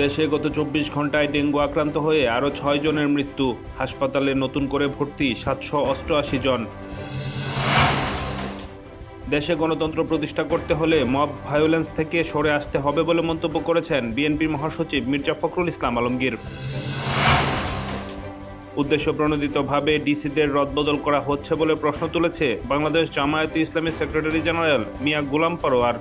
দেশে গত চব্বিশ ঘন্টায় ডেঙ্গু আক্রান্ত হয়ে আরও ছয় জনের মৃত্যু। হাসপাতালে নতুন করে ভর্তি সাতশো অষ্টআশি জন। দেশে গণতন্ত্র প্রতিষ্ঠা করতে হলে মব ভায়োলেন্স থেকে সরে আসতে হবে বলে মন্তব্য করেছেন বিএনপির মহাসচিব মির্জা ফখরুল ইসলাম আলমগীর। উদ্দেশ্য প্রণোদিতভাবে ডিসিদের রদবদল করা হচ্ছে বলে প্রশ্ন তুলেছে Bangladesh Jamaate Islami secretary general Mia Golam Parwar.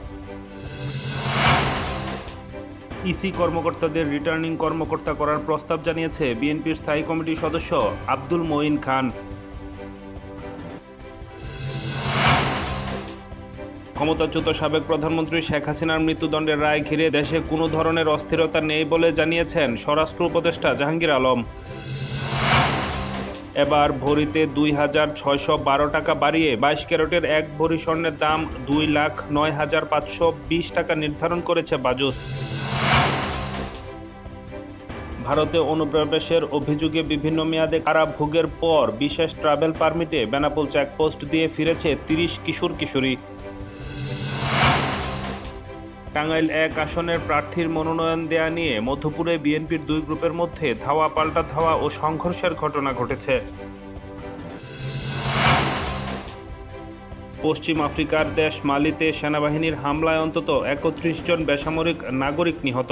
EC কর্মকর্তাদের রিটার্নিং কর্মকর্তা করার প্রস্তাব জানিয়েছে বিএনপির স্থায়ী কমিটির সদস্য আব্দুল মঈন খান। ক্ষমতাচ্যুত সাবেক প্রধানমন্ত্রী শেখ হাসিনার মৃত্যুদণ্ডের রায় ঘিরে দেশে কোনো ধরনের অস্থিরতা নেই বলে জানিয়েছেন স্বরাষ্ট্র উপদেষ্টা জাহাঙ্গীর আলম। এবার ভরিতে দুই হাজার ছয়শো বারো টাকা বাড়িয়ে বাইশ ক্যারেটের এক ভরি স্বর্ণের দাম দুই লাখ নয় হাজার পাঁচশো বিশ টাকা নির্ধারণ করেছে বাজুস। ভারতে অনুপ্রবেশের অভিযোগে বিভিন্ন মেয়াদে কারাভোগের পর বিশেষ ট্রাভেল পারমিটে বেনাপোল চেকপোস্ট দিয়ে ফিরেছে তিরিশ কিশোর কিশোরী। টাঙ্গাইল এক আসনের প্রার্থীর মনোনয়ন দেয়া নিয়ে মধ্যপুরে বিএনপির দুই গ্রুপের মধ্যে ধাওয়া পাল্টা ধাওয়া ও সংঘর্ষের ঘটনা ঘটেছে। পশ্চিম আফ্রিকার দেশ মালিতে সেনাবাহিনীর হামলায় অন্তত একত্রিশ জন বেসামরিক নাগরিক নিহত।